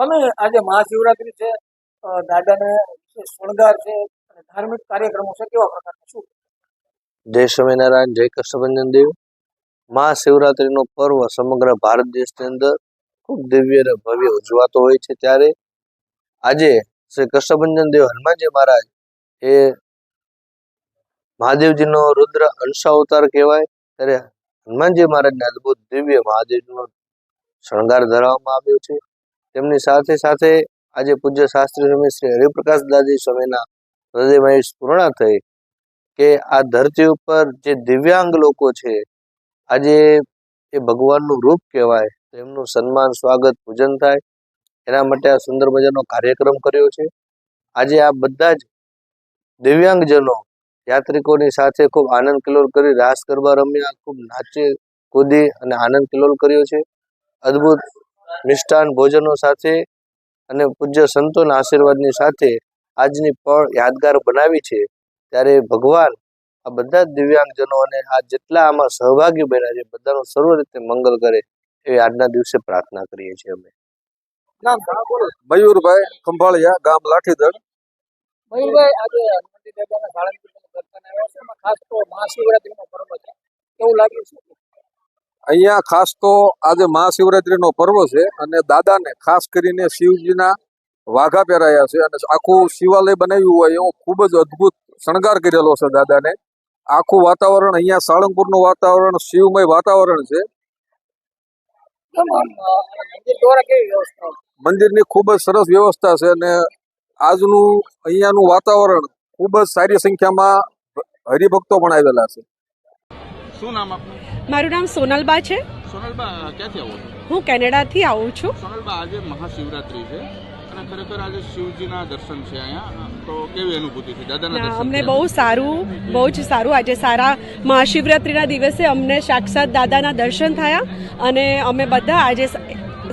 તમે આજે મહાશિવરાત્રી છે દાદાને શણગાર છે ધાર્મિક કાર્યક્રમો છે, કેવા પ્રકારના શું? જય સ્વામિનારાયણ, જય કૃષ્ણભંજન દેવ. મહાશિવરાત્રીનો પર્વ સમગ્ર ભારત દેશની અંદર ખૂબ દિવ્ય અને ભવ્ય ઉજવાતો હોય છે ત્યારે. આજે શ્રી કૃષ્ણભંજન દેવ હનુમાનજી મહારાજ એ મહાદેવજીનો રુદ્ર અંશાવતાર કહેવાય. ત્યારે હનુમાનજી મહારાજને અદભુત દિવ્ય મહાદેવનો શણગાર ધરાવવામાં આવ્યો છે. તેમની સાથે સાથે આજે પૂજ્ય શાસ્ત્રી સ્વામી શ્રી હરિપ્રકાશ દાદી સ્વામીના હૃદયમય સ્ફૂર્ણા થઈ કે આ ધરતી ઉપર જે દિવ્યાંગ લોકો છે, આજે એ ભગવાનનું રૂપ કહેવાય એમનું સન્માન, સ્વાગત, પૂજન થાય. એના માટે આ સુંદર મજાનો કાર્યક્રમ કર્યો છે. આજે આ બધા જ દિવ્યાંગજનો યાત્રિકોની સાથે ખૂબ આનંદ કિલોલ કરી, રાસ ગરબા રમ્યા, ખૂબ નાચે, કૂદી અને આનંદ કિલોલ કર્યો છે. અદ્ભુત મિષ્ટાન ભોજનો સાથે અને પૂજ્ય સંતોના આશીર્વાદની સાથે આજની પણ યાદગાર બનાવી છે. ત્યારે ભગવાન આ બધા દિવ્યાંગજનો અને આ જેટલા આમાં સહભાગી બન્યા છે બધાનું સર્વ રીતે મંગલ કરે એવી આજના દિવસે પ્રાર્થના કરીએ છીએ અમે. નામ જણાવો બોલો. મયુરભાઈ ખંભાળિયા ગામ લાઠીદળ. મયુરભાઈ આજે હનુમાનજી દાદાના સાળંગપુરના દર્શન આવ્યા છે. એમાં ખાસ તો મહાશિવરાત્રીનો પર્વ છે. એવું લાગ્યું છે. અહીંયા ખાસ તો આજે મહાશિવરાત્રીનો પર્વ છે અને દાદાને ખાસ કરીને શિવજીના વાઘા પહેરાયા છે અને આખું શિવાલય બનાવ્યું હોય એવો ખૂબ જ અદ્ભુત શણગાર કરેલો છે દાદાને. આખું વાતાવરણ અહીંયા સાળંગપુરનું વાતાવરણ, શિવમય વાતાવરણ છે. મંદિરની ખૂબ જ સરસ વ્યવસ્થા છે અને આજનું અહીંયાનું વાતાવરણ ખૂબ જ સારી સંખ્યામાં હરિભક્તો પણ આવેલા છે. શું નામ આપનું? મારું નામ સોનલબા છે. સોનલબા ક્યાંથી આવો છો? હું કેનેડાથી આવું છું. સોનલબા આજે મહાશિવરાત્રી છે. અને ખરેખર આજે શિવજીના દર્શન છે અહીંયા. તો કેવી અનુભૂતિ છે? દાદાના દર્શન અમને બહુ સારું બહુ જ સારું. આજે સારા મહાશિવરાત્રિના દિવસે અમને સાક્ષાત દાદાના દર્શન થયા. અને અમે બધા આજે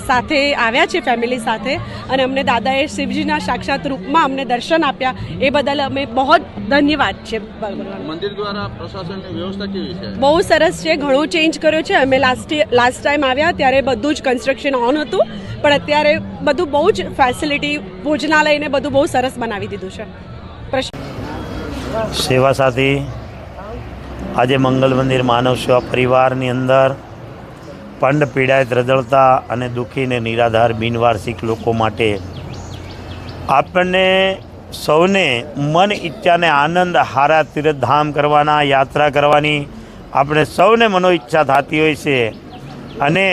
સાથે આવ્યા છે ફેમિલી સાથે અને અમને દાદાએ શિવજીના સાક્ષાત રૂપમાં અમને દર્શન આપ્યા. એ બદલ અમે બહુ ધન્યવાદ છે મંદિર દ્વારા પ્રશાસનની વ્યવસ્થા કેવી છે? બહુ સરસ છે ઘણું ચેન્જ કર્યો છે. અમે લાસ્ટ લાસ્ટ ટાઈમ આવ્યા ત્યારે બધું જ કન્સ્ટ્રક્શન ઓન હતું. પણ અત્યારે બધું બહુ જ ફેસિલિટી ભોજનાલયને બધું બહુ સરસ બનાવી દીધું છે. સેવા સાથી આજે મંગલ મંદિર માનવ સેવા પરિવારની અંદર પંડ પીડાય રદળતા અને દુઃખીને નિરાધાર બિનવાર્ષિક લોકો માટે આપણને સૌને મન ઈચ્છાને આનંદ, હારા તીર્થધામ કરવાના, યાત્રા કરવાની આપણે સૌને મનોઈચ્છા થતી હોય છે. અને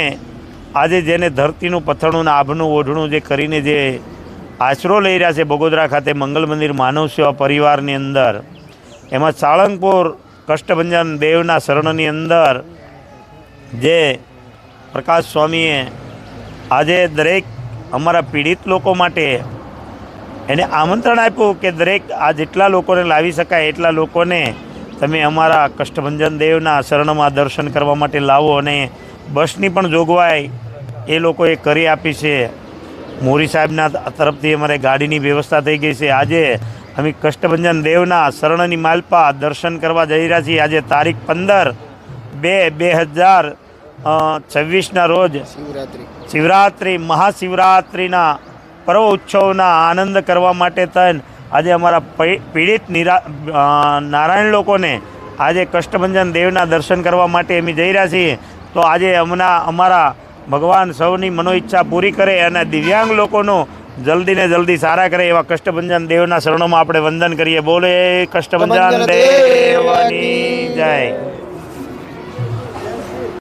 આજે જેને ધરતીનું પથણું આભનું ઓઢણું જે કરીને જે આશરો લઈ રહ્યા છે બગોદરા ખાતે મંગલ મંદિર માનવ સેવા પરિવારની અંદર, એમાં સાળંગપુર કષ્ટભંજન દેવના શરણની અંદર જે પ્રકાશ સ્વામીએ આજે દરેક અમારા પીડિત લોકો માટે એને આમંત્રણ આપ્યું કે દરેક આ જેટલા લોકોને લાવી શકાય એટલા લોકોને તમે અમારા કષ્ટભંજન દેવના શરણમાં દર્શન કરવા માટે લાવો અને બસની પણ જોગવાઈ એ લોકોએ કરી આપી છે. મોરી સાહેબના તરફથી અમારે ગાડીની વ્યવસ્થા થઈ ગઈ છે. આજે અમે કષ્ટભંજન દેવના શરણની માલપા દર્શન કરવા જઈ રહ્યા છીએ. આજે તારીખ પંદર બે બે હજાર છવ્વીસના રોજ શિવરાત્રિ. મહાશિવરાત્રિના પર્વ ઉત્સવના આનંદ કરવા માટે તન આજે અમારા પીડિત નિરા નારાયણ લોકોને આજે કષ્ટભંજન દેવના દર્શન કરવા માટે અમે જઈ રહ્યા છીએ. તો આજે હમણાં અમારા ભગવાન સૌની મનોઈચ્છા પૂરી કરે અને દિવ્યાંગ લોકોનો જલ્દી ને જલ્દી સારા કરે એવા કષ્ટભંજન દેવના શરણોમાં આપણે વંદન કરીએ. બોલે કષ્ટભંજન દેવની જય.